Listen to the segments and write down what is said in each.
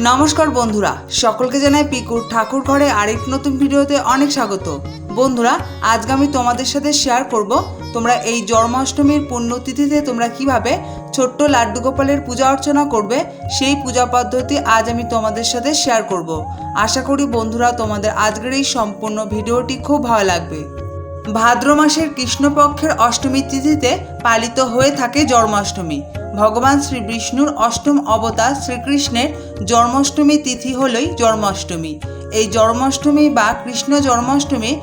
নমস্কার বন্ধুরা, সকলকে জানাই পিকুর ঠাকুর ঘরে আরেক নতুন ভিডিওতে অনেক স্বাগত। বন্ধুরা, আজকে আমি তোমাদের সাথে শেয়ার করব তোমরা এই জন্মাষ্টমীর পুণ্যতিথিতে তোমরা কীভাবে ছোট্ট লাড্ডু গোপালের পূজা অর্চনা করবে, সেই পূজা পদ্ধতি আজ আমি তোমাদের সাথে শেয়ার করব। আশা করি বন্ধুরা, তোমাদের আজকের এই সম্পূর্ণ ভিডিওটি খুব ভালো লাগবে। ভাদ্র মাসের কৃষ্ণপক্ষের অষ্টমী তিথিতে পালিত হয়ে থাকে জন্মাষ্টমী। ভগবান শ্রী বিষ্ণুর অষ্টম অবতার শ্রীকৃষ্ণের জন্মাষ্টমী তিথি হলই জন্মাষ্টমী। এই জন্মাষ্টমী বা কৃষ্ণ জন্মাষ্টমী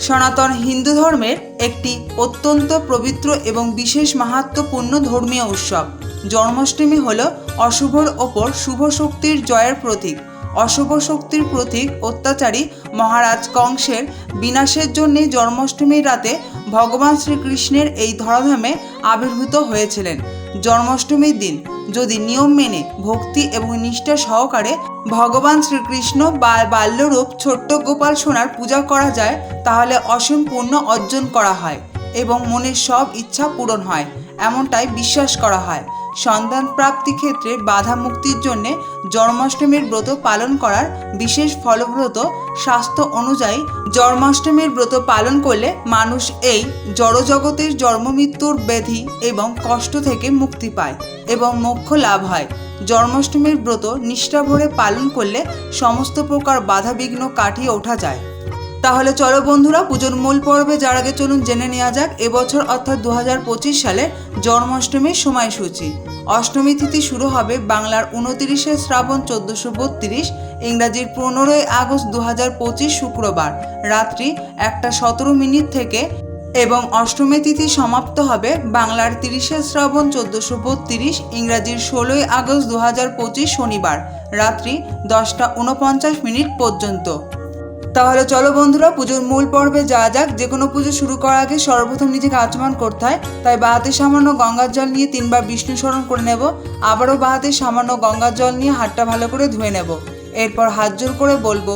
সনাতন হিন্দু ধর্মের একটি অত্যন্ত পবিত্র এবং বিশেষ মাহাত্ম্যপূর্ণ ধর্মীয় উৎসব। জন্মাষ্টমী হল অশুভর ওপর শুভ শক্তির জয়ের প্রতীক। অশুভ শক্তির প্রতীক অত্যাচারী মহারাজ কংসের বিনাশের জন্যে জন্মাষ্টমীর রাতে ভগবান শ্রীকৃষ্ণের এই ধরাধামে আবির্ভূত হয়েছিলেন। জন্মাষ্টমীর দিন যদি নিয়ম মেনে, ভক্তি এবং নিষ্ঠা সহকারে ভগবান শ্রীকৃষ্ণ বা বাল্যরূপ ছোট্ট গোপাল সোনার পূজা করা যায়, তাহলে অসীম পুণ্য অর্জন করা হয় এবং মনের সব ইচ্ছা পূরণ হয়, এমনটাই বিশ্বাস করা হয়। সন্তান প্রাপ্তি ক্ষেত্রে বাধা মুক্তির জন্য জন্মাষ্টমীর ব্রত পালন করার বিশেষ ফলব্রত স্বাস্থ্য অনুযায়ী জন্মাষ্টমীর ব্রত পালন করলে মানুষ এই জড়জগতের জন্মমৃত্যুর ব্যাধি এবং কষ্ট থেকে মুক্তি পায় এবং মোক্ষ লাভ হয়। জন্মাষ্টমীর ব্রত নিষ্ঠা ভরে পালন করলে সমস্ত প্রকার বাধাবিঘ্ন কাটিয়ে ওঠা যায়। তাহলে চলো বন্ধুরা, পুজোর মূল পর্বে যার আগে চলুন জেনে নেওয়া যাক, এবছর অর্থাৎ দু হাজার পঁচিশ সালে জন্মাষ্টমীর সময়সূচি। অষ্টমী তিথি শুরু হবে বাংলার উনতিরিশে শ্রাবণ চোদ্দশো বত্রিশ, ইংরাজির পনেরোই আগস্ট দু হাজার পঁচিশ শুক্রবার, রাত্রি একটা সতেরো মিনিট থেকে, এবং অষ্টমী তিথি সমাপ্ত হবে বাংলার তিরিশে শ্রাবণ চোদ্দশো বত্রিশ, ইংরাজির ষোলোই আগস্ট দু হাজার পঁচিশ শনিবার, রাত্রি দশটা উনপঞ্চাশ মিনিট পর্যন্ত। তাহলে চলো বন্ধুরা, পুজোর মূল পর্বে যাওয়া যাক। যে কোনো পুজো শুরু করার আগে সর্বপ্রথম নিজেকে আচমান করতে হয়। তাই বাহাতে সামান্য গঙ্গার জল নিয়ে তিনবার বিষ্ণু স্মরণ করে নেব। আবারও বাহাতে সামান্য গঙ্গার জল নিয়ে হাতটা ভালো করে ধুয়ে নেব। এরপর হাত জোর করে বলব,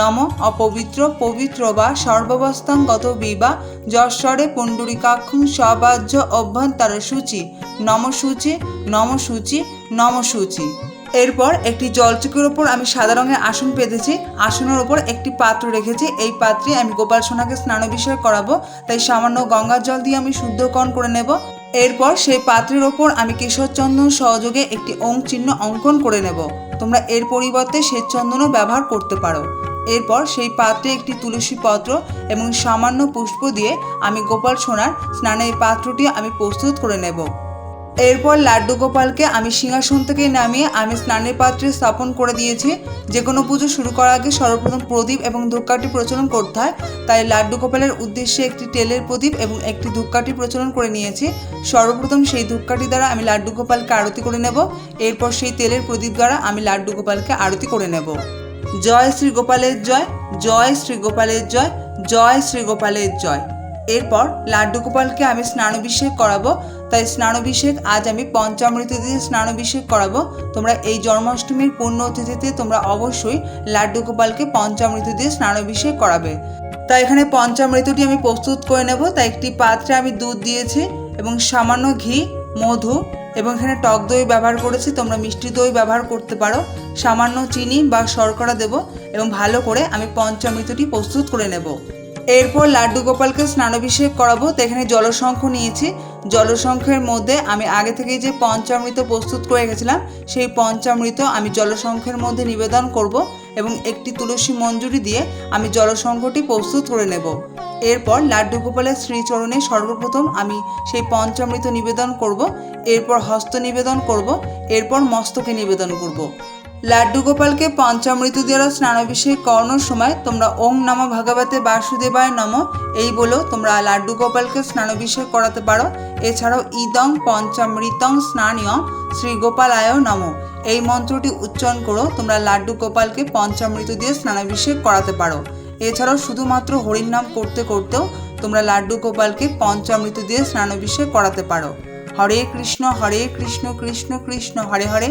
নম অপবিত্র পবিত্র বা সর্বাবস্থাঙ্গত বিবা যশ্বরে পুণ্ডরিকাক্ষং সবাহ্য অভ্যন্তর সূচি নম সূচি নম সূচি নম সূচি এরপর একটি জলচকের ওপর আমি সাদা রঙের আসন পেতেছি। আসনের ওপর একটি পাত্র রেখেছি। এই পাত্রে আমি গোপাল সোনাকে স্নানাভিষেক করাবো। তাই সামান্য গঙ্গার জল দিয়ে আমি শুদ্ধকরণ করে নেব। এরপর সেই পাত্রের ওপর আমি কেশর চন্দন সহযোগে একটি ওং চিহ্ন অঙ্কন করে নেব। তোমরা এর পরিবর্তে শ্বেত চন্দনও ব্যবহার করতে পারো। এরপর সেই পাত্রে একটি তুলসী পত্র এবং সামান্য পুষ্প দিয়ে আমি গোপাল সোনার স্নানের পাত্রটি আমি প্রস্তুত করে নেব। এরপর লাড্ডু গোপালকে আমি সিংহাসন থেকে নামিয়ে আমি স্নানের পাত্রে স্থাপন করে দিয়েছি। যে কোনো পুজো শুরু করার আগে সর্বপ্রথম প্রদীপ এবং ধূপকাঠি প্রচলন করতে হয়। তাই লাড্ডু গোপালের উদ্দেশ্যে একটি তেলের প্রদীপ এবং একটি ধূপকাঠি প্রচলন করে নিয়েছি। সর্বপ্রথম সেই ধূপকাঠি দ্বারা আমি লাড্ডু গোপালকে আরতি করে নেব। এরপর সেই তেলের প্রদীপ দ্বারা আমি লাড্ডু গোপালকে আরতি করে নেব। জয় শ্রী গোপালের জয় জয় শ্রী গোপালের জয় জয় শ্রী গোপালের জয়। এরপর লাড্ডু গোপালকে আমি স্নানাভিষেক করাবো। তাই স্নানাভিষেক আজ আমি পঞ্চামৃত দিয়ে স্নানাভিষেক করাবো। তোমরা এই জন্মাষ্টমীর পূর্ণ অতিথিতে তোমরা অবশ্যই লাড্ডু গোপালকে পঞ্চামৃত দিয়ে স্নানাভিষেক করাবে। তাই এখানে পঞ্চামৃতটি আমি প্রস্তুত করে নেব। তাই একটি পাত্রে আমি দুধ দিয়েছি এবং সামান্য ঘি, মধু এবং এখানে টক দই ব্যবহার করেছি। তোমরা মিষ্টি দই ব্যবহার করতে পারো। সামান্য চিনি বা শর্করা দেব এবং ভালো করে আমি পঞ্চামৃতটি প্রস্তুত করে নেব। এরপর লাড্ডু গোপালকে স্নানাভিষেক করাবো, তো এখানে জলশঙ্খ নিয়েছি। জলশঙ্খের মধ্যে আমি আগে থেকে যে পঞ্চামৃত প্রস্তুত করে গেছিলাম, সেই পঞ্চামৃত আমি জলশঙ্খের মধ্যে নিবেদন করব এবং একটি তুলসী মঞ্জুরি দিয়ে আমি জলশঙ্খটি প্রস্তুত করে নেব। এরপর লাড্ডু গোপালের শ্রীচরণে সর্বপ্রথম আমি সেই পঞ্চামৃত নিবেদন করব, এরপর হস্ত নিবেদন করব, এরপর মস্তকে নিবেদন করব। লাড্ডু গোপালকে পঞ্চামৃত দ্বারা স্নানাভিষেক করানোর সময় তোমরা ওং নম ভাগবতে বাসুদেবায় নম। এই বলেও তোমরা লাড্ডু গোপালকে স্নানাভিষেক করাতে পারো। এছাড়াও ইদং পঞ্চামৃতং স্নানীয় শ্রী গোপালায় নম। এই মন্ত্রটি উচ্চারণ করো, তোমরা লাড্ডু গোপালকে পঞ্চামৃত দিয়ে স্নানাভিষেক করাতে পারো। এছাড়াও শুধুমাত্র হরির নাম করতে করতেও তোমরা লাড্ডু গোপালকে পঞ্চামৃত দিয়ে স্নানাভিষেক করাতে পারো। হরে কৃষ্ণ হরে কৃষ্ণ কৃষ্ণ কৃষ্ণ, হরে হরে।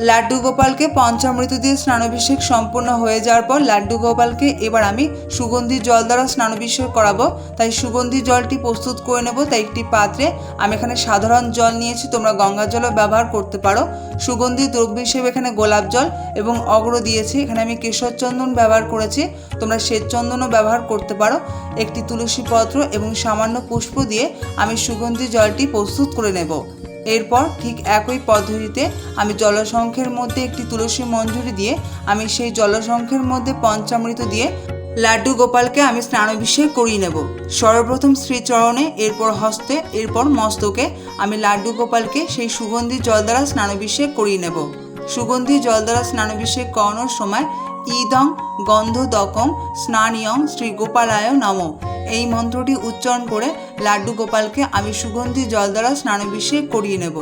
লাড্ডু গোপালকে পঞ্চামৃত দিয়ে স্নানাভিষেক সম্পূর্ণ হয়ে যাওয়ার পর লাড্ডু গোপালকে এবার আমি সুগন্ধি জল দ্বারা স্নানাভিষেক করাবো। তাই সুগন্ধি জলটি প্রস্তুত করে নেব। তাই একটি পাত্রে আমি এখানে সাধারণ জল নিয়েছি। তোমরা গঙ্গা জলও ব্যবহার করতে পারো। সুগন্ধি দ্রব্য হিসেবে এখানে গোলাপ জল এবং অগ্র দিয়েছি। এখানে আমি কেশর চন্দন ব্যবহার করেছি। তোমরা শ্বেত চন্দনও ব্যবহার করতে পারো। একটি তুলসী পত্র এবং সামান্য পুষ্প দিয়ে আমি সুগন্ধি জলটি প্রস্তুত করে নেব। এরপর ঠিক একই পদ্ধতিতে আমি জলসংখ্যের মধ্যে একটি তুলসী মঞ্জুরি দিয়ে আমি সেই জলসংখ্যের মধ্যে পঞ্চামৃত দিয়ে লাড্ডু গোপালকে আমি স্নানাভিষেক করিয়ে নেব। সর্বপ্রথম শ্রীচরণে, এরপর হস্তে, এরপর মস্তকে আমি লাড্ডু গোপালকে সেই সুগন্ধি জল দ্বারা স্নানাভিষেক করিয়ে নেব। সুগন্ধি জল দ্বারা স্নানাভিষেক করানোর সময় ইদং গন্ধদকং স্নানিয়ং শ্রী গোপালায় নম। এই মন্ত্রটি উচ্চারণ করে লাড্ডু গোপালকে আমি সুগন্ধি জল দ্বারা স্নানাভিষেক করিয়ে নেব।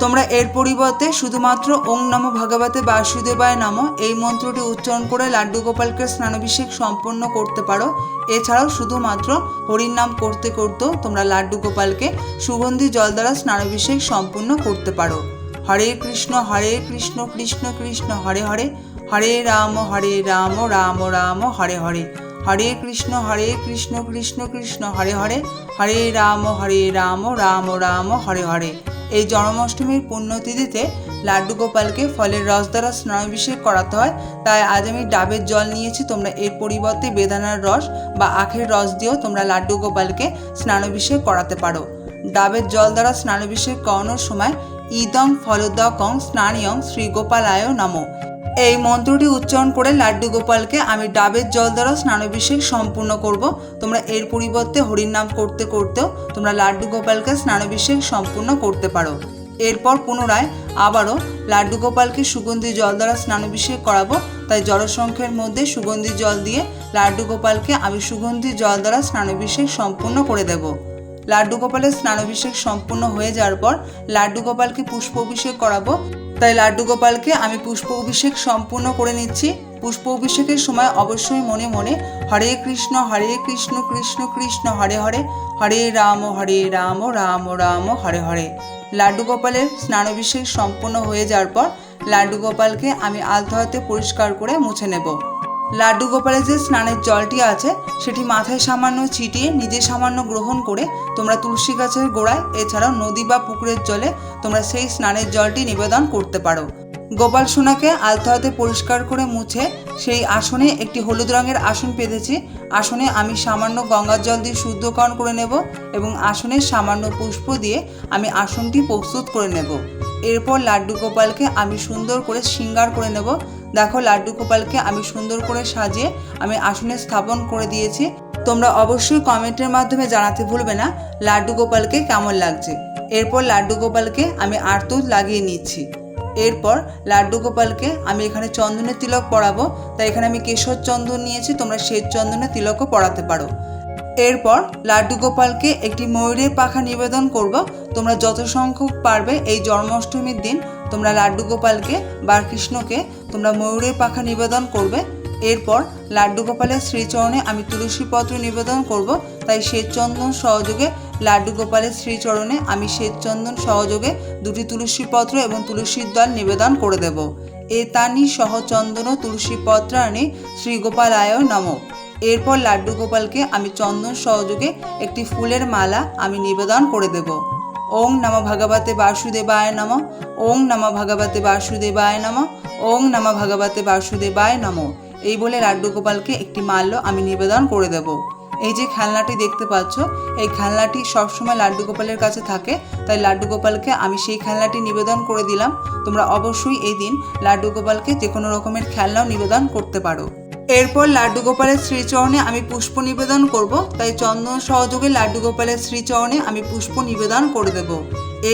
তোমরা এর পরিবর্তে শুধুমাত্র ওং নম ভগবতে বাসুদেবায় নম এই মন্ত্রটি উচ্চারণ করে লাড্ডু গোপালকে স্নানাভিষেক সম্পন্ন করতে পারো। এছাড়াও শুধুমাত্র হরির নাম করতে করতেও তোমরা লাড্ডু গোপালকে সুগন্ধি জল দ্বারা স্নানাভিষেক সম্পূর্ণ করতে পারো। হরে কৃষ্ণ হরে কৃষ্ণ কৃষ্ণ কৃষ্ণ, হরে হরে। হরে রাম হরে রাম রাম রাম, হরে হরে। হরে কৃষ্ণ হরে কৃষ্ণ কৃষ্ণ কৃষ্ণ, হরে হরে হরে রাম হরে রাম রাম রাম, হরে হরে। এই জন্মাষ্টমীর পুণ্যতিথিতে লাড্ডু গোপালকে ফলের রস দ্বারা স্নানাভিষেক করাতে হয়। তাই আজ আমি ডাবের জল নিয়েছি, তোমরা এর পরিবর্তে বেদানার রস বা আখের রস দিয়েও তোমরা লাড্ডু গোপালকে স্নানাভিষেক করাতে পারো। ডাবের জল দ্বারা স্নানাভিষেক করানোর সময় ইদং ফলদকং স্নানিয়ং শ্রী গোপালায় নমঃ। এই মন্ত্রটি উচ্চারণ করে লাড্ডু গোপালকে আমি ডাবের জল দ্বারা স্নানাভিষেক সম্পূর্ণ করব। তোমরা এর পরিবর্তে হরির নাম করতে করতেও তোমরা লাড্ডু গোপালকে স্নানাভিষেক সম্পূর্ণ করতে পারো। এরপর পুনরায় আবারও লাড্ডু গোপালকে সুগন্ধি জল দ্বারা স্নানাভিষেক করাবো। তাই জলসংখ্যের মধ্যে সুগন্ধি জল দিয়ে লাড্ডু গোপালকে আমি সুগন্ধি জল দ্বারা স্নানাভিষেক সম্পূর্ণ করে দেবো। লাড্ডু গোপালের স্নানাভিষেক সম্পূর্ণ হয়ে যাওয়ার পর লাড্ডু গোপালকে পুষ্প অভিষেক করাবো। তাই লাড্ডু গোপালকে আমি পুষ্প অভিষেক সম্পূর্ণ করে নিচ্ছি। পুষ্প অভিষেকের সময় অবশ্যই মনে মনে হরে কৃষ্ণ হরে কৃষ্ণ কৃষ্ণ কৃষ্ণ, হরে হরে হরে রাম হরে রাম রাম রাম, হরে হরে। লাড্ডু গোপালের স্নান অভিষেক সম্পূর্ণ হয়ে যাওয়ার পর লাড্ডু গোপালকে আমি আলতো হাতে পরিষ্কার করে মুছে নেব। লাড্ডু গোপালের যে স্নানের জলটি আছে, সেটি মাথায় সামান্য ছিটিয়ে নিজে সামান্য গ্রহণ করে তোমরা তুলসী গাছের গোড়ায়, এছাড়াও নদী বা পুকুরের জলে তোমরা সেই স্নানের জলটি নিবেদন করতে পারো। গোপাল সোনাকে আলতো হাতে পরিষ্কার করে মুছে সেই আসনে একটি হলুদ রঙের আসন পেতেছি। আসনে আমি সামান্য গঙ্গার জল দিয়ে শুদ্ধকরণ করে নেব এবং আসনে সামান্য পুষ্প দিয়ে আমি আসনটি প্রস্তুত করে নেব। এরপর লাড্ডু গোপালকে আমি সুন্দর করে শৃঙ্গার করে নেব। দেখো লাড্ডু গোপালকে আমি সুন্দর করে সাজিয়ে আমি আসনে স্থাপন করে দিয়েছি। তোমরা অবশ্যই কমেন্টের মাধ্যমে জানাতে ভুলবে না লাড্ডু গোপালকে কেমন লাগছে। এরপর লাড্ডু গোপালকে আমি আরতুল লাগিয়ে নিচ্ছি। এরপর লাড্ডু গোপালকে আমি এখানে চন্দনের তিলক পরাবো। তাই এখানে আমি কেশর চন্দন নিয়েছি, তোমরা শ্বেত চন্দনের তিলকও পরাতে পারো। এরপর লাড্ডু গোপালকে একটি ময়ূরের পাখা নিবেদন করব। তোমরা যত সংখ্যক পারবে এই জন্মাষ্টমীর দিন তোমরা লাড্ডু গোপালকে বা কৃষ্ণকে তোমরা ময়ূরের পাখা নিবেদন করবে। এরপর লাড্ডু গোপালের শ্রীচরণে আমি তুলসী পত্র নিবেদন করব। তাই শ্বেতচন্দন সহযোগে লাড্ডু গোপালের শ্রীচরণে আমি শ্বেতচন্দন সহযোগে দুটি তুলসী পত্র এবং তুলসীর দল নিবেদন করে দেব। এ তানি সহ চন্দন তুলসী পত্রাণি শ্রী গোপালায় নম। এরপর লাড্ডু গোপালকে আমি চন্দন সহযোগে একটি ফুলের মালা আমি নিবেদন করে দেব। ওং নম ভগবতে বাসুদেবায় নম, ওং নম ভগবতে বাসুদেবায় নম, ওং নম ভগবতে বাসুদেবায় নম। এই বলে লাড্ডু গোপালকে একটি মাল্য আমি নিবেদন করে দেব। এই যে খেলনাটি দেখতে পাচ্ছ, এই খেলনাটি সবসময় লাড্ডু গোপালের কাছে থাকে, তাই লাড্ডু গোপালকে আমি সেই খেলনাটি নিবেদন করে দিলাম। তোমরা অবশ্যই এই দিন লাড্ডু গোপালকে যে কোনো রকমের খেলনাও নিবেদন করতে পারো। এরপর লাড্ডু গোপালের শ্রীচরণে আমি পুষ্প নিবেদন করব, তাই চন্দন সহযোগে লাড্ডু গোপালের শ্রীচরণে আমি পুষ্প নিবেদন করে দেব।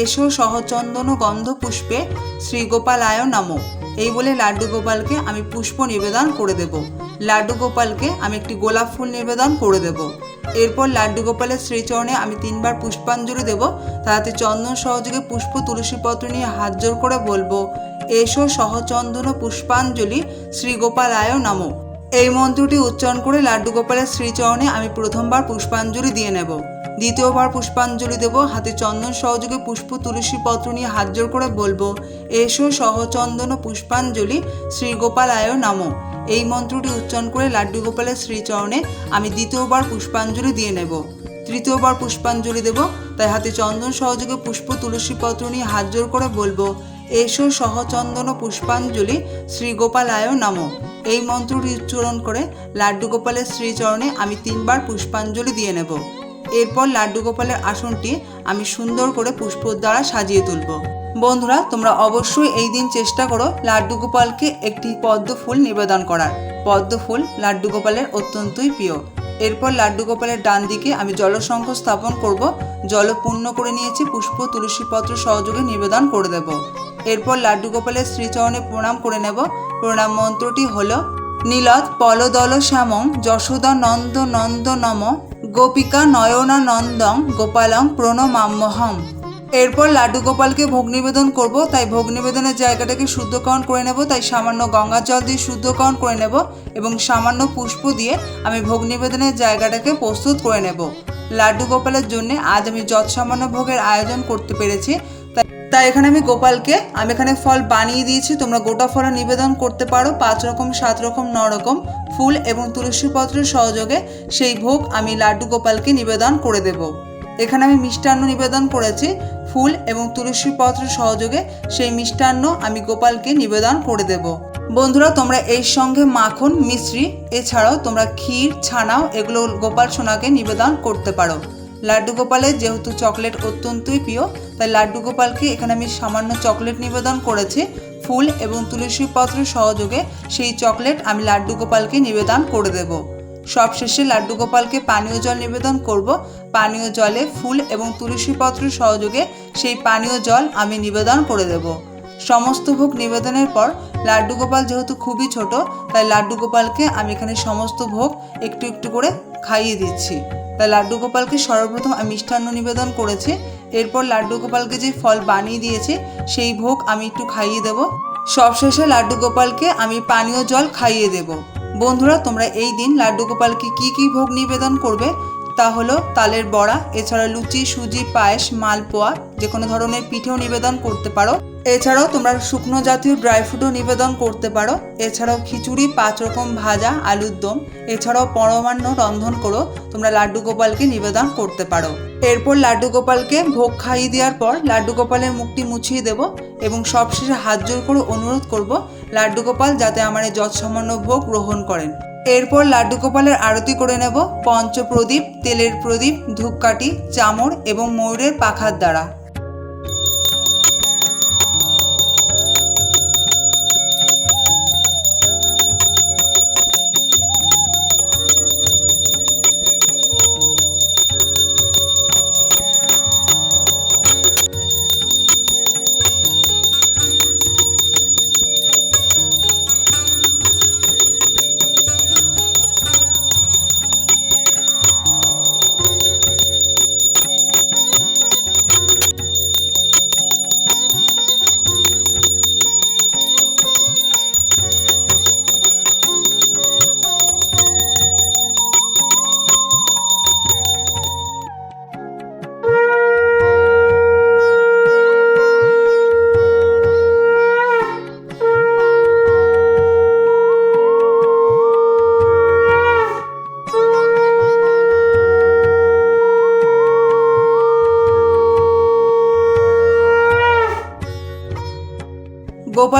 এসো সহচন্দন গন্ধ পুষ্পে শ্রী গোপালায় নম। এই বলে লাড্ডু গোপালকে আমি পুষ্প নিবেদন করে দেব। লাড্ডু গোপালকে আমি একটি গোলাপ ফুল নিবেদন করে দেব। এরপর লাড্ডু গোপালের শ্রীচরণে আমি তিনবার পুষ্পাঞ্জলি দেব, তাতে চন্দন সহযোগে পুষ্প তুলসী পত্র নিয়ে হাত জোর করে বলব, এসো সহচন্দন পুষ্পাঞ্জলি শ্রী গোপালায় নম। এই মন্ত্রটি উচ্চারণ করে লাড্ডু গোপালের শ্রীচরণে আমি প্রথমবার পুষ্পাঞ্জলি দিয়ে নেব। দ্বিতীয়বার পুষ্পাঞ্জলি দেব, হাতে চন্দন সহযোগে পুষ্প তুলসী পত্র নিয়ে হাত জোর করে বলব, এসো সহচন্দন পুষ্পাঞ্জলি শ্রী গোপালায় নামো। এই মন্ত্রটি উচ্চারণ করে লাড্ডু গোপালের শ্রীচরণে আমি দ্বিতীয়বার পুষ্পাঞ্জলি দিয়ে নেব। তৃতীয়বার পুষ্পাঞ্জলি দেব, তাই হাতে চন্দন সহযোগে পুষ্প তুলসী পত্র নিয়ে হাত জোর করে বলব এসো সহচন্দন পুষ্পাঞ্জলি শ্রী গোপালায় নামো। এই মন্ত্রটি উচ্চারণ করে লাড্ডু গোপালের শ্রীচরণে আমি তিনবার পুষ্পাঞ্জলি দিয়ে নেব। এরপর লাড্ডু গোপালের আসনটি আমি সুন্দর করে পুষ্প দ্বারা সাজিয়ে তুলব। বন্ধুরা, তোমরা অবশ্যই এই দিন চেষ্টা করো লাড্ডু গোপালকে একটি পদ্ম ফুল নিবেদন করার। পদ্ম ফুল লাড্ডু গোপালের অত্যন্তই প্রিয়। এরপর লাড্ডু গোপালের ডান দিকে আমি জলসংঘ স্থাপন করব। জল পূর্ণ করে নিয়েছি, পুষ্প তুলসী পত্র সহযোগে নিবেদন করে দেব। এরপর লাড্ডু গোপালের শ্রীচরণে প্রণাম করে নেব। প্রণাম মন্ত্রটি হল নীলত পলদল শ্যামং যশোদা নন্দ নন্দ নম, গোপিকা নয়না নন্দং গোপালং প্রণমাম্যহম এরপর লাড্ডু গোপালকে ভোগ নিবেদন করব, তাই ভোগ নিবেদনের জায়গাটাকে শুদ্ধকরণ করে নেব, তাই সামান্য গঙ্গা জল দিয়ে শুদ্ধকরণ করে নেব এবং সামান্য পুষ্প দিয়ে আমি ভোগ নিবেদনের জায়গাটাকে প্রস্তুত করে নেব। লাড্ডু গোপালের জন্য আজ আমি যৎ সামান্য ভোগের আয়োজন করতে পেরেছি। তাই এখানে আমি গোপালকে, আমি এখানে ফল বানিয়ে দিয়েছি, তোমরা গোটা ফল নিবেদন করতে পারো, পাঁচ রকম, সাত রকম, ন রকম ফুল এবং তুলসী পত্রের সহযোগে সেই ভোগ আমি লাড্ডু গোপালকে নিবেদন করে দেব। এখানে আমি মিষ্টান্ন নিবেদন করেছি, ফুল এবং তুলসী পত্রের সহযোগে সেই মিষ্টান্ন আমি গোপালকে নিবেদন করে দেব। বন্ধুরা, তোমরা এর সঙ্গে মাখন, মিশ্রি, এছাড়াও তোমরা ক্ষীর, ছানাও এগুলো গোপাল সোনাকে নিবেদন করতে পারো। লাড্ডু গোপালের যেহেতু চকলেট অত্যন্তই প্রিয়, তাই লাড্ডু গোপালকে এখানে আমি সামান্য চকলেট নিবেদন করেছি। ফুল এবং তুলসী পত্রের সহযোগে সেই চকলেট আমি লাড্ডু গোপালকে নিবেদন করে দেব। সবশেষে লাড্ডু গোপালকে পানীয় জল নিবেদন করব। পানীয় জলে ফুল এবং তুলসী পত্রের সহযোগে সেই পানীয় জল আমি নিবেদন করে দেব। সমস্ত ভোগ নিবেদনের পর লাড্ডু গোপাল যেহেতু খুবই ছোট, তাই লাড্ডু গোপালকে আমি এখানে সমস্ত ভোগ একটু একটু করে খাইয়ে দিচ্ছি। তাই লাড্ডু গোপালকে সর্বপ্রথম মিষ্টান্ন নিবেদন করেছে। এরপর লাড্ডু গোপালকে যে ফল বানিয়ে দিয়েছে, সেই ভোগ আমি একটু খাইয়ে দেব। সবশেষে লাড্ডু গোপালকে আমি পানীয় জল খাইয়ে দেব। বন্ধুরা, তোমরা এই দিন লাড্ডু গোপালকে কি কি ভোগ নিবেদন করবে? তা হলো তালের বড়া, এছাড়া লুচি, সুজি, পায়েস, মালপোয়া যে কোনো ধরনের পিঠেও নিবেদন করতে পারো। এছাড়াও তোমরা শুকনো জাতীয় ড্রাই ফ্রুটও নিবেদন করতে পারো। এছাড়াও খিচুড়ি, পাঁচ রকম ভাজা, আলুর দম। এছাড়াও পরমান্ন রন্ধন করো, তোমরা লাড্ডু গোপালকে নিবেদন করতে পারো। এরপর লাড্ডু গোপালকে ভোগ খাইয়ে দেওয়ার পর লাড্ডু গোপালের মুখটি মুছিয়ে দেব এবং সবশেষে হাত জোর করে অনুরোধ করব লাড্ডু গোপাল যাতে আমার এই যৎসামান্য ভোগ গ্রহণ করেন। এরপর লাড্ডু গোপালের আরতি করে নেব পঞ্চপ্রদীপ, তেলের প্রদীপ, ধূপকাঠি চামর এবং ময়ূরের পাখার দ্বারা।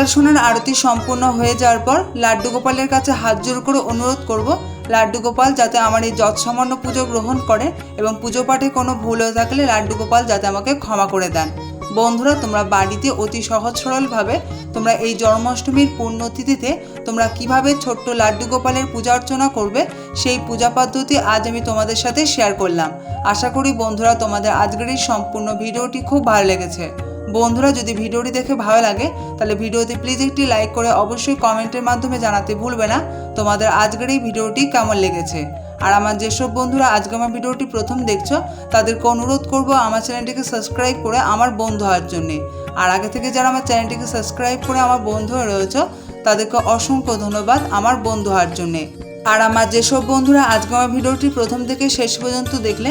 গোপাল সোনার আরতি সম্পূর্ণ হয়ে যাওয়ার পর লাড্ডু গোপালের কাছে হাত জোর করে অনুরোধ করব, লাড্ডু গোপাল যাতে আমার এই যৎসামান্য পুজো গ্রহণ করে এবং পুজো পাঠে কোনো ভুল হয়ে থাকলে লাড্ডু গোপাল যাতে আমাকে ক্ষমা করে দেন। বন্ধুরা, তোমরা বাড়িতে অতি সহজ সরলভাবে তোমরা এই জন্মাষ্টমীর পুণ্যতিথিতে তোমরা কীভাবে ছোট্ট লাড্ডু গোপালের পূজা অর্চনা করবে, সেই পূজা পদ্ধতি আজ আমি তোমাদের সাথে শেয়ার করলাম। আশা করি বন্ধুরা, তোমাদের আজকের এই সম্পূর্ণ ভিডিওটি খুব ভালো লেগেছে। বন্ধুরা, যদি ভিডিওটি দেখে ভালো লাগে, তাহলে ভিডিওতে প্লিজ একটি লাইক করে অবশ্যই কমেন্টের মাধ্যমে জানাতে ভুলবে না। তোমাদের আজকের এই ভিডিওটি কেমন লেগেছে? আর আমার যেসব বন্ধুরা আজকে আমার ভিডিওটি প্রথম দেখছ, তাদেরকে অনুরোধ করব আমার চ্যানেলটিকে সাবস্ক্রাইব করে আমার বন্ধু হওয়ার জন্যে। আর আগে থেকে যারা আমার চ্যানেলটিকে সাবস্ক্রাইব করে আমার বন্ধু হয়ে রয়েছে, তাদেরকে অসংখ্য ধন্যবাদ আমার বন্ধু হওয়ার জন্যে। আর আমার যেসব বন্ধুরা আজকে আমার ভিডিওটি প্রথম থেকে শেষ পর্যন্ত দেখলে